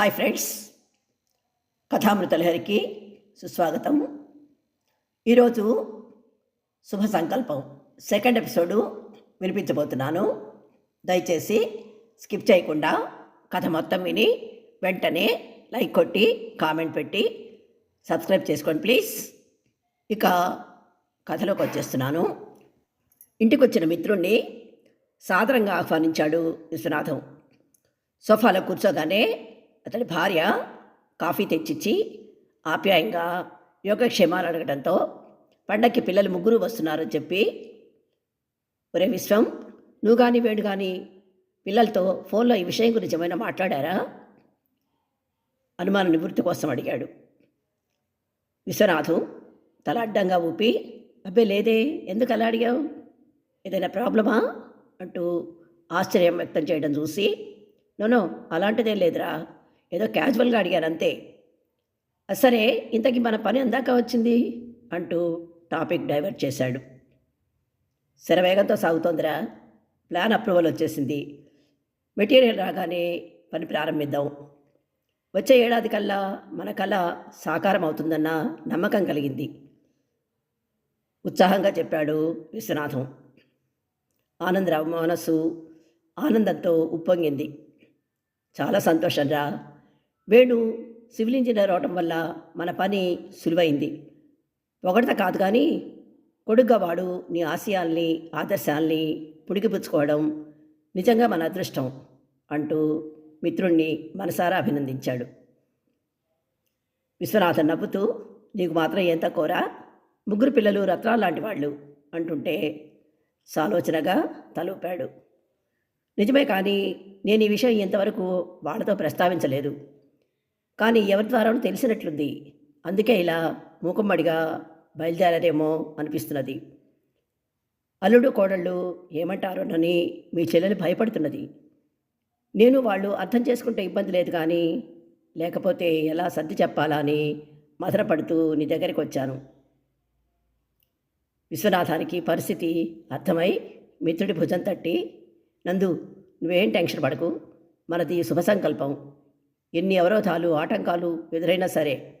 Hi friends కథామృతలహరికి సుస్వాగతం. ఈరోజు శుభ సంకల్పం. సెకండ్ ఎపిసోడు వినిపించబోతున్నాను. దయచేసి స్కిప్ చేయకుండా కథ మొత్తం విని వెంటనే లైక్ కొట్టి కామెంట్ పెట్టి సబ్స్క్రైబ్ చేసుకోండి ప్లీజ్. ఇక కథలోకి వచ్చేస్తున్నాను. ఇంటికి వచ్చిన మిత్రుణ్ణి సాదరంగా ఆహ్వానించాడు విశ్వనాథం. సోఫాలో కూర్చోగానే అతడి భార్య కాఫీ తెచ్చిచ్చి ఆప్యాయంగా యోగక్షేమాలు అడగడంతో పండక్కి పిల్లలు ముగ్గురు వస్తున్నారని చెప్పి ఒరే విశ్వం నువ్వు కానీ వేడు కానీ పిల్లలతో ఫోన్లో ఈ విషయం గురించి ఏమైనా మాట్లాడారా? అనుమాన నివృత్తి కోసం అడిగాడు. విశ్వనాథం తల అడ్డంగా ఊపి అబ్బే లేదే ఎందుకు అలా అడిగావు? ఏదైనా ప్రాబ్లమా? అంటూ ఆశ్చర్యం వ్యక్తం చేయడం చూసి నోనో అలాంటిదేం లేదురా ఏదో క్యాజువల్గా అడిగాను అంతే సరే ఇంతకీ మన పని ఎందాక వచ్చింది? అంటూ టాపిక్ డైవర్ట్ చేశాడు. శరవేగంతో సాగుతోందిరా. ప్లాన్ అప్రూవల్ వచ్చేసింది. మెటీరియల్ రాగానే పని ప్రారంభిద్దాం. వచ్చే ఏడాది కల్లా మన కళ సాకారం అవుతుందన్న నమ్మకం కలిగింది. ఉత్సాహంగా చెప్పాడు విశ్వనాథం. ఆనందరావు మనసు ఆనందంతో ఉప్పొంగింది. చాలా సంతోషంరా. వేణు సివిల్ ఇంజనీర్ అవటం వల్ల మన పని సులువైంది. ఒకటితో కాదు కానీ కొడుగ్గా వాడు నీ ఆశయాల్ని ఆదర్శాల్ని పుడికిపుచ్చుకోవడం నిజంగా మన అదృష్టం అంటూ మిత్రుణ్ణి మనసారా అభినందించాడు. విశ్వనాథన్ నవ్వుతూ నీకు మాత్రం ఎంత కోరా ముగ్గురు పిల్లలు రత్నాలు లాంటి వాళ్ళు అంటుంటే సాలోచనగా తలూపాడు. నిజమే కానీ నేను ఈ విషయం ఇంతవరకు వాళ్ళతో ప్రస్తావించలేదు. కానీ ఎవరి ద్వారానూ తెలిసినట్లుంది. అందుకే ఇలా మూకుమ్మడిగా బయలుదేరారేమో అనిపిస్తున్నది. అల్లుడు కోడళ్ళు ఏమంటారోనని మీ చెల్లెలు భయపడుతున్నది. నేను వాళ్ళు అర్థం చేసుకుంటే ఇబ్బంది లేదు కానీ లేకపోతే ఎలా సర్ది చెప్పాలా అని మదనపడుతూ నీ దగ్గరికి వచ్చాను. విశ్వనాథానికి పరిస్థితి అర్థమై మిత్రుడి భుజం తట్టి నందు నువ్వేం టెన్షన్ పడకు మనది శుభ సంకల్పం. ఎన్ని అవరోధాలు ఆటంకాలు ఎదురైనా సరే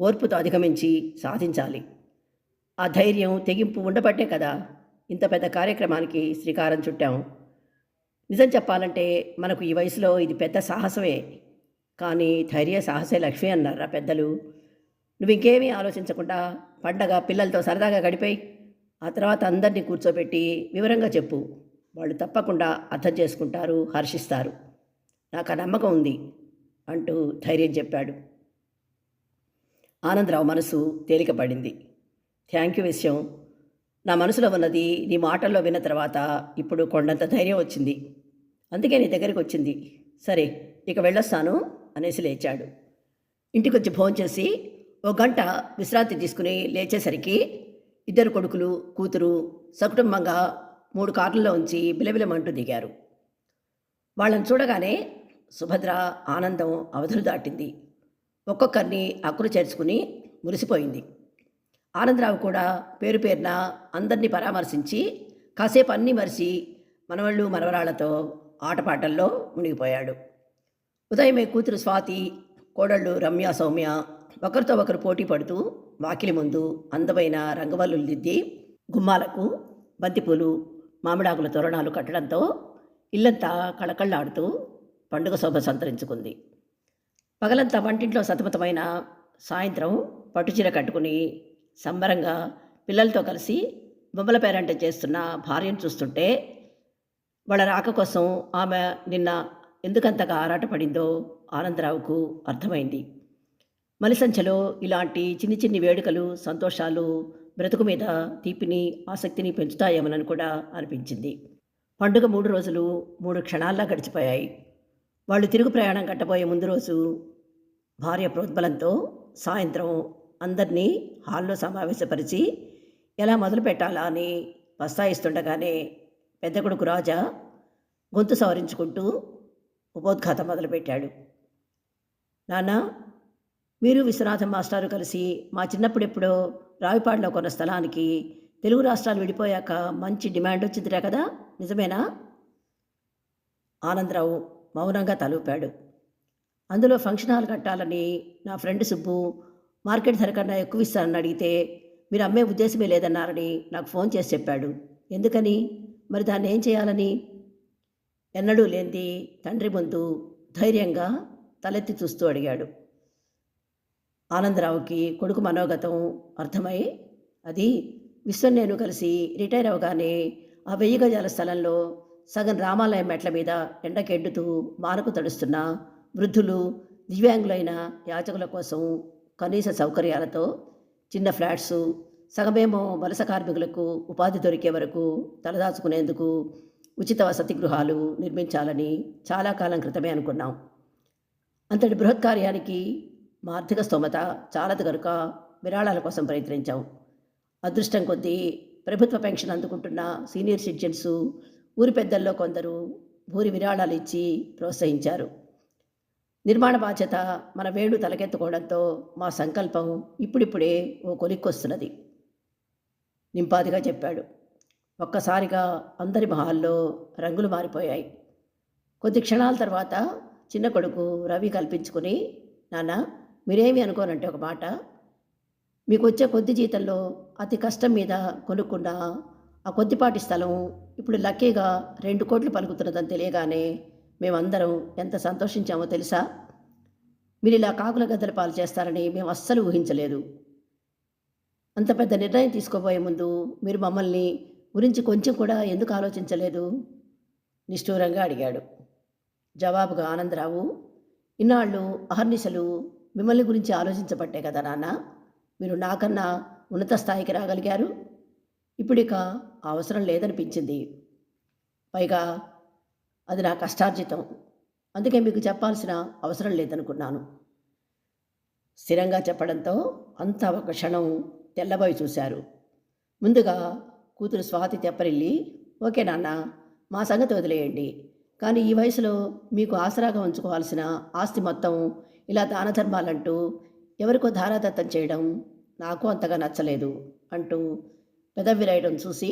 ఓర్పుతో అధిగమించి సాధించాలి. ఆ ధైర్యం తెగింపు ఉండబట్టే కదా ఇంత పెద్ద కార్యక్రమానికి శ్రీకారం చుట్టాం. నిజం చెప్పాలంటే మనకు ఈ వయసులో ఇది పెద్ద సాహసమే. కానీ ధైర్య సాహసే లక్ష్మి అన్నారా పెద్దలు? నువ్వు ఇంకేమీ ఆలోచించకుండా పండగ పిల్లలతో సరదాగా గడిపాయి. ఆ తర్వాత అందరినీ కూర్చోబెట్టి వివరంగా చెప్పు. వాళ్ళు తప్పకుండా అర్థం చేసుకుంటారు హర్షిస్తారు. నాకు ఆ నమ్మకం ఉంది. అంటూ ధైర్యం చెప్పాడు. ఆనందరావు మనసు తేలికపడింది. థ్యాంక్ యూ విషయం. నా మనసులో ఉన్నది నీ మాటల్లో విన్న తర్వాత ఇప్పుడు కొండంత ధైర్యం వచ్చింది. అందుకే నీ దగ్గరికి వచ్చింది. సరే ఇక వెళ్ళొస్తాను అనేసి లేచాడు. ఇంటికి వచ్చి ఫోన్ చేసి ఓ గంట విశ్రాంతి తీసుకుని లేచేసరికి ఇద్దరు కొడుకులు కూతురు సకుటుంబంగా మూడు కార్లలో ఉంచి బిలబిలమంటూ దిగారు. వాళ్ళని చూడగానే సుభద్ర ఆనందం అవధులు దాటింది. ఒక్కొక్కరిని అక్కులు చేర్చుకుని మురిసిపోయింది. ఆనందరావు కూడా పేరు పేరున అందరినీ పరామర్శించి కాసేపు అన్నీ మరిచి మనవళ్ళు మనవరాళ్ళతో ఆటపాటల్లో మునిగిపోయాడు. ఉదయమే కూతురు స్వాతి కోడళ్ళు రమ్య సౌమ్య ఒకరితో ఒకరు పోటీ పడుతూ వాకిలి ముందు అందమైన రంగవల్లులు దిద్ది గుమ్మాలకు బంతిపూలు మామిడాకుల తోరణాలు కట్టడంతో ఇల్లంతా కళకళ్ళాడుతూ పండుగ శోభ సంతరించుకుంది. పగలంతా వంటింట్లో సతమతమైన సాయంత్రం పట్టుచీర కట్టుకుని సంబరంగా పిల్లలతో కలిసి బొమ్మల పేరంట చేస్తున్న భార్యను చూస్తుంటే వాళ్ళ రాక కోసం ఆమె నిన్న ఎందుకంతగా ఆరాటపడిందో ఆనందరావుకు అర్థమైంది. మలిసంచలో ఇలాంటి చిన్ని చిన్ని వేడుకలు సంతోషాలు బ్రతుకు మీద తీపిని ఆసక్తిని పెంచుతాయేమోనని కూడా అనిపించింది. పండుగ మూడు రోజులు మూడు క్షణాల్లా గడిచిపోయాయి. వాళ్ళు తిరుగు ప్రయాణం కట్టబోయే ముందు రోజు భార్య ప్రోద్బలంతో సాయంత్రం అందరినీ హాల్లో సమావేశపరిచి ఎలా మొదలు పెట్టాలా అని పస్తాయిస్తుండగానే పెద్ద కొడుకు రాజా గొంతు సవరించుకుంటూ ఉపోద్ఘాతం మొదలుపెట్టాడు. నాన్న మీరు విశ్వనాథం మాస్టారు కలిసి మా చిన్నప్పుడెప్పుడో రావిపాడులో కొన్న స్థలానికి తెలుగు రాష్ట్రాలు విడిపోయాక మంచి డిమాండ్ వచ్చిందిరా కదా? నిజమేనా? ఆనందరావు మౌనంగా తలూపాడు. అందులో ఫంక్షన్ హాల్ కట్టాలని నా ఫ్రెండ్ సుబ్బు మార్కెట్ ధర కన్నా ఎక్కువ ఇస్తానని అడిగితే మీరు అమ్మే ఉద్దేశమే లేదన్నారని నాకు ఫోన్ చేసి చెప్పాడు. ఎందుకని? మరి దాన్ని ఏం చేయాలని? ఎన్నడూ లేనిది తండ్రి ముందు ధైర్యంగా తలెత్తి చూస్తూ అడిగాడు. ఆనందరావుకి కొడుకు మనోగతం అర్థమై అది విశ్వం నేను కలిసి రిటైర్ అవగానే ఆ వెయ్యి గజాల స్థలంలో సగం రామాలయం మెట్ల మీద ఎండకెండుతూ మారకు తడుస్తున్న వృద్ధులు దివ్యాంగులైన యాచకుల కోసం కనీస సౌకర్యాలతో చిన్న ఫ్లాట్స్ సగమేమో వలస కార్మికులకు ఉపాధి దొరికే వరకు తలదాచుకునేందుకు ఉచిత వసతి గృహాలు నిర్మించాలని చాలా కాలం క్రితమే అనుకున్నాం. అంతటి బృహత్ కార్యానికి మా ఆర్థిక స్తోమత చాలదు కనుక విరాళాల కోసం ప్రయత్నించాం. అదృష్టం కొద్దీ ప్రభుత్వ పెన్షన్ అందుకుంటున్న సీనియర్ సిటిజన్స్ ఊరి పెద్దల్లో కొందరు భూరి విరాళాలు ఇచ్చి ప్రోత్సహించారు. నిర్మాణ బాధ్యత మన వేడు తలకెత్తుకోవడంతో మా సంకల్పం ఇప్పుడిప్పుడే ఓ కొలిక్కొస్తున్నది. నింపాదిగా చెప్పాడు. ఒక్కసారిగా అందరి మహాల్లో రంగులు మారిపోయాయి. కొద్ది క్షణాల తర్వాత చిన్న కొడుకు రవి కల్పించుకుని నాన్న మీరేమి అనుకోనంటే ఒక మాట. మీకు వచ్చే కొద్ది జీతంలో అతి కష్టం మీద కొనుక్కున్న ఆ కొద్దిపాటి స్థలం ఇప్పుడు లక్కీగా రెండు కోట్లు పలుకుతున్నదని తెలియగానే మేమందరం ఎంత సంతోషించామో తెలుసా? మీరు ఇలా కాకుల గద్దల పాలు చేస్తారని మేము అస్సలు ఊహించలేదు. అంత పెద్ద నిర్ణయం తీసుకోబోయే ముందు మీరు మమ్మల్ని గురించి కొంచెం కూడా ఎందుకు ఆలోచించలేదు? నిష్ఠూరంగా అడిగాడు. జవాబుగా ఆనందరావు ఇన్నాళ్ళు అహర్నిశలు మిమ్మల్ని గురించి ఆలోచించబట్టే కదా నాన్న? మీరు నాకన్నా ఉన్నత స్థాయికి రాగలిగారు? ఇప్పుడు ఇక అవసరం లేదనిపించింది. పైగా అది నా కష్టార్జితం. అందుకే మీకు చెప్పాల్సిన అవసరం లేదనుకున్నాను. స్థిరంగా చెప్పడంతో అంతా ఒక క్షణం తెల్లబోయి చూశారు. ముందుగా కూతురు స్వాతి తెప్పరిల్లి ఓకే నాన్న మా సంగతి వదిలేయండి. కానీ ఈ వయసులో మీకు ఆసరాగా ఉంచుకోవాల్సిన ఆస్తి మొత్తం ఇలా దాన ధర్మాలంటూ ఎవరికో ధారాదత్తం చేయడం నాకు అంతగా నచ్చలేదు అంటూ పెదవి రాయడం చూసి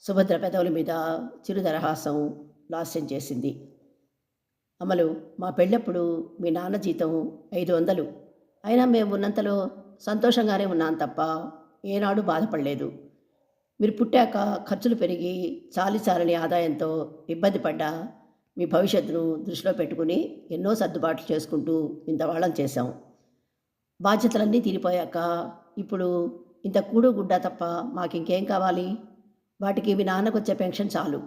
సుభద్ర పెదవుల మీద చిరుదరహాసం లాస్యం చేసింది. అమలు మా పెళ్ళప్పుడు మీ నాన్న జీతం ఐదు వందలు. అయినా మేము ఉన్నంతలో సంతోషంగానే ఉన్నాం తప్ప ఏనాడు బాధపడలేదు. మీరు పుట్టాక ఖర్చులు పెరిగి చాలి చాలని ఆదాయంతో ఇబ్బంది పడ్డా మీ భవిష్యత్తును దృష్టిలో పెట్టుకుని ఎన్నో సర్దుబాట్లు చేసుకుంటూ ఇంతవాళ్ళం చేశాం. బాధ్యతలన్నీ తీరిపోయాక ఇప్పుడు ఇంత కూడు గుడ్డ తప్ప మాకింకేం కావాలి? వాటికి మీ నాన్నకు వచ్చే పెన్షన్ చాలు.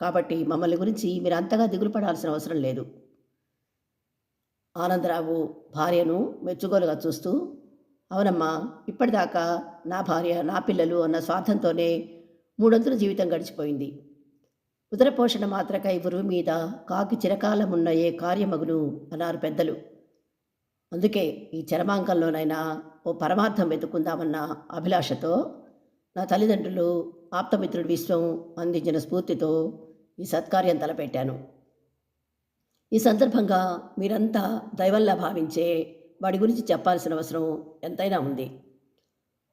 కాబట్టి మమ్మల్ని గురించి మీరు అంతగా దిగులు పడాల్సిన అవసరం లేదు. ఆనందరావు భార్యను మెచ్చుగోలుగా చూస్తూ అవునమ్మా ఇప్పటిదాకా నా భార్య నా పిల్లలు అన్న స్వార్థంతోనే మూడొంతుల జీవితం గడిచిపోయింది. ఉదరపోషణ మాత్రకై గురువు మీద కాకి చిరకాలమున్న ఏ కార్యమగును అన్నారు పెద్దలు. అందుకే ఈ చరమాంకంలోనైనా ఓ పరమార్థం వెతుకుందామన్న అభిలాషతో నా తల్లిదండ్రులు ఆప్తమిత్రుడు విశ్వం అందించిన స్ఫూర్తితో ఈ సత్కార్యం తలపెట్టాను. ఈ సందర్భంగా మీరంతా దైవంలా భావించే వాడి గురించి చెప్పాల్సిన అవసరం ఎంతైనా ఉంది.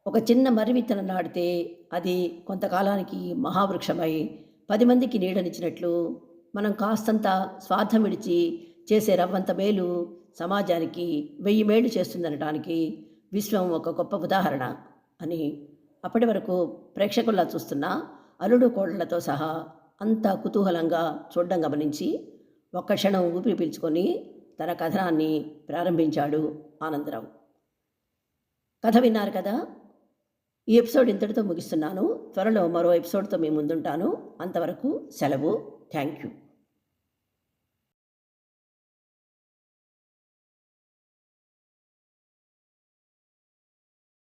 ఒక చిన్న మర్రి విత్తనం నాటితే అది కొంతకాలానికి మహావృక్షమై పది మందికి నీడనిచ్చినట్లు మనం కాస్తంత స్వార్థం విడిచి చేసే రవ్వంత మేలు సమాజానికి వెయ్యి మేలు చేస్తుందనడానికి విశ్వం ఒక గొప్ప ఉదాహరణ అని అప్పటి వరకు ప్రేక్షకుల్లా చూస్తున్న అల్లుడు కోడళ్ళతో సహా అంతా కుతూహలంగా చూడడం గమనించి ఒక్క క్షణం ఊపిరి పీల్చుకొని తన కథనాన్ని ప్రారంభించాడు ఆనందరావు. కథ విన్నారు కదా? ఈ ఎపిసోడ్ ఇంతటితో ముగిస్తున్నాను. త్వరలో మరో ఎపిసోడ్తో మీ ముందుంటాను. అంతవరకు సెలవు. Thank you.